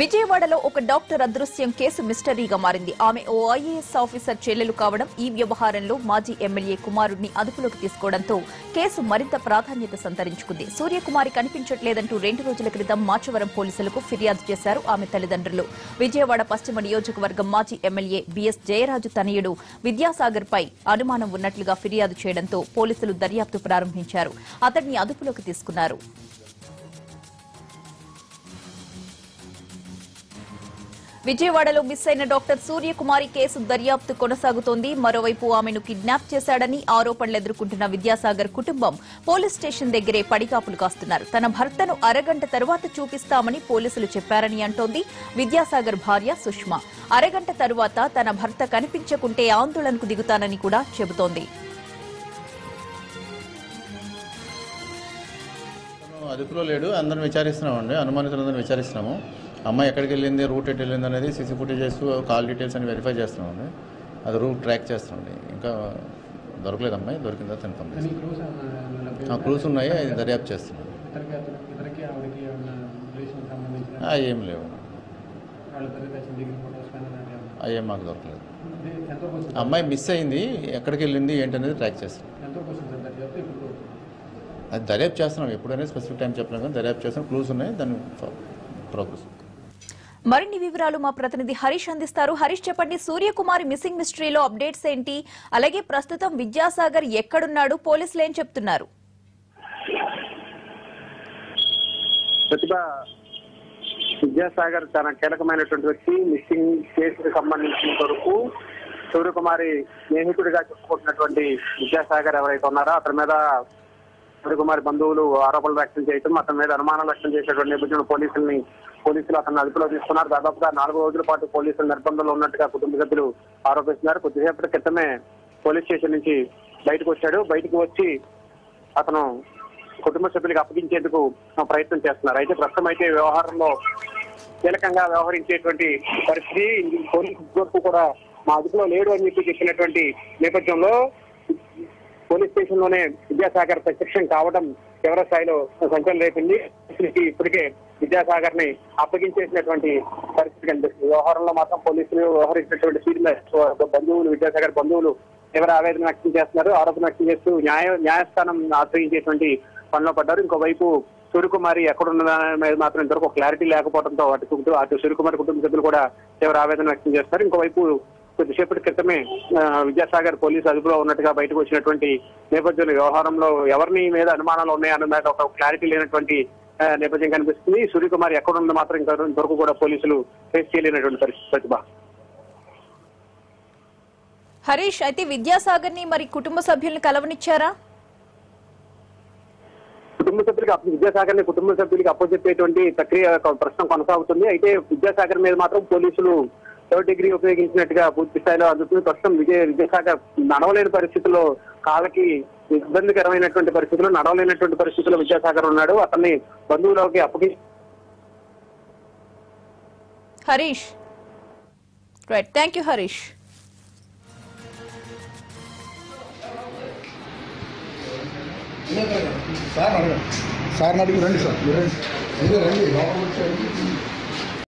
విజయవాడలో ఒక డాక్టర్ అదృశ్యం కేసు మిస్టరీగా మారింది. ఆమె ఓ ఐఏఎస్ ఆఫీసర్ చెల్లెలు కావడం ఈ వ్యవహారంలో మాజీ ఎమ్మెల్యే కుమారుడిని అదుపులోకి తీసుకోవడంతో కేసు మరింత ప్రాధాన్యత సంతరించుకుంది. సూర్యకుమారి కనిపించట్లేదంటూ రెండు రోజుల క్రితం మాచవరం పోలీసులకు ఫిర్యాదు చేశారు ఆమె తల్లిదండ్రులు. విజయవాడ పశ్చిమ నియోజకవర్గం మాజీ ఎమ్మెల్యే బీఎస్ జయరాజు తనయుడు విద్యాసాగర్ పై అనుమానం ఉన్నట్లుగా ఫిర్యాదు చేయడంతో పోలీసులు దర్యాప్తు ప్రారంభించారు. అతడిని అదుపులోకి తీసుకున్నారు. విజయవాడలో మిస్ అయిన డాక్టర్ సూర్యకుమారి కేసు దర్యాప్తు కొనసాగుతోంది. మరోవైపు ఆమెను కిడ్నాప్ చేశాడని ఆరోపణలు ఎదుర్కొంటున్న విద్యాసాగర్ కుటుంబం పోలీస్ స్టేషన్ దగ్గరే పడికాపులు కాస్తున్నారు. తన భర్తను అరగంట తరువాత చూపిస్తామని పోలీసులు చెప్పారని అంటోంది విద్యాసాగర్ భార్య సుష్మా. అరగంట తరువాత తన భర్త కనిపించకుంటే ఆందోళనకు దిగుతానని కూడా చెబుతోంది. అదుపులో లేడు. అందరం విచారిస్తున్నామండి. అనుమానితులందరం విచారిస్తున్నాము. అమ్మాయి ఎక్కడికి వెళ్ళింది రూట్ ఎటు వెళ్ళింది అనేది సీసీ ఫుటేజెస్ కాల్ డీటెయిల్స్ అని వెరిఫై చేస్తున్నామండి. అది రూట్ ట్రాక్ చేస్తున్నాండి ఇంకా దొరకలేదు అమ్మాయి. దొరికిన తర్వాత ఇన్ఫామ్ క్రూస్ చేస్తాం క్లూస్ ఉన్నాయి. అది దర్యాప్తు చేస్తున్నాం. ఏం లేవు. ఏం మాకు దొరకలేదు. అమ్మాయి మిస్ అయింది. ఎక్కడికి వెళ్ళింది ఏంటనేది ట్రాక్ చేస్తాం. అది దర్యాప్తు చేస్తున్నాం. ఎప్పుడైనా స్పెసిఫిక్ టైం చెప్పలేము కానీ దర్యాప్తు చేస్తున్నాం. క్లూస్ ఉన్నాయి. దాని ప్రోగ్రెస్ మరిన్ని వివరాలు మా ప్రతినిధి హరీష్ అందిస్తారు. హరీష్ చెప్పండి సూర్యకుమారి మిస్సింగ్ మిస్టరీలో అప్డేట్స్ ఏంటి? అలాగే ప్రస్తుతం విద్యాసాగర్ ఎక్కడున్నాడు? పోలీసులు ఏం చెప్తున్నారు? ప్రతిభ విద్యాసాగర్ చాలా కీలకమైనటువంటి వ్యక్తి. మిస్సింగ్ కేసుకు సంబంధించిన కొరకు సూర్యకుమారి స్నేహితుడిగా చెప్పుకుంటున్నటువంటి విద్యాసాగర్ ఎవరైతే ఉన్నారో అతని మీద సూర్యకుమారి బంధువులు ఆరోపణలు వ్యక్తం చేయటం అతని మీద అనుమానం వ్యక్తం చేసేటువంటి నేపథ్యంలో పోలీసుల్ని పోలీసులు అతన్ని అదుపులో తీసుకున్నారు. దాదాపుగా నాలుగు రోజుల పాటు పోలీసులు నిర్బంధంలో ఉన్నట్టుగా కుటుంబ సభ్యులు ఆరోపిస్తున్నారు. కొద్దిసేపటి క్రితమే పోలీస్ స్టేషన్ నుంచి బయటకు వచ్చాడు. బయటకు వచ్చి అతను కుటుంబ సభ్యులకు అప్పగించేందుకు ప్రయత్నం చేస్తున్నారు. అయితే ప్రస్తుతం అయితే వ్యవహారంలో కీలకంగా వ్యవహరించేటువంటి పరిస్థితి. పోలీసు వరకు కూడా మా అదుపులో లేడు అని చెప్పి చెప్పినటువంటి నేపథ్యంలో పోలీస్ స్టేషన్లోనే విద్యాసాగర్ ప్రత్యక్షం కావడం తీవ్ర స్థాయిలో సంచలనం రేపింది. ఇప్పటికే విద్యాసాగర్ని అప్పగించేసినటువంటి పరిస్థితి కనిపిస్తుంది. వ్యవహారంలో మాత్రం పోలీసులు వ్యవహరించినటువంటి సీనియర్ బంధువులు విద్యాసాగర్ బంధువులు తీవ్ర ఆవేదన వ్యక్తం చేస్తున్నారు. ఆరోపణ వ్యక్తం చేస్తూ న్యాయ న్యాయస్థానం ఆశ్రయించేటువంటి పనిలో పడ్డారు. ఇంకోవైపు సూర్యకుమారి ఎక్కడున్న మీద మాత్రం ఇంతవరకు క్లారిటీ లేకపోవడంతో అటు అటు సూర్యకుమారి కుటుంబ సభ్యులు కూడా తీవ్ర ఆవేదన వ్యక్తం చేస్తారు ఇంకోవైపు కొద్దిసేపటి క్రితమే విద్యాసాగర్ పోలీసు అదుపులో ఉన్నట్టుగా బయటకు వచ్చినటువంటి నేపథ్యంలో వ్యవహారంలో ఎవరిని మీద అనుమానాలు ఉన్నాయన్న ఒక క్లారిటీ లేనటువంటి నేపథ్యం కనిపిస్తుంది. సూర్యకుమార్ ఎక్కడుందో మాత్రం ఇంకా ఇంతవరకు కూడా పోలీసులు ఫేస్ చేయలేనటువంటి పరిస్థితి ప్రతిభ. హరీష్ అయితే విద్యాసాగర్ని మరి కుటుంబ సభ్యుల్ని కలవనిచ్చారా? కుటుంబ సభ్యులకి విద్యాసాగర్ని కుటుంబ సభ్యులకి అప్పచెప్పేటువంటి ప్రక్రియ ప్రస్తుతం కొనసాగుతుంది. అయితే విద్యాసాగర్ మీద మాత్రం పోలీసులు థర్డ్ డిగ్రీ ఉపయోగించినట్టుగా పూర్తి స్థాయిలో అందుతుంది. ప్రస్తుతం విజయ విద్యాసాగర్ నడవలేని పరిస్థితుల్లో కాళ్ళకి ఇబ్బందికరమైనటువంటి పరిస్థితుల్లో నడవలేనటువంటి పరిస్థితుల్లో విద్యాసాగర్ ఉన్నాడు. అతన్ని బంధువులకి అప్పగి Harish. Right thank you Harish. Sir sir రండి సార్. రండి.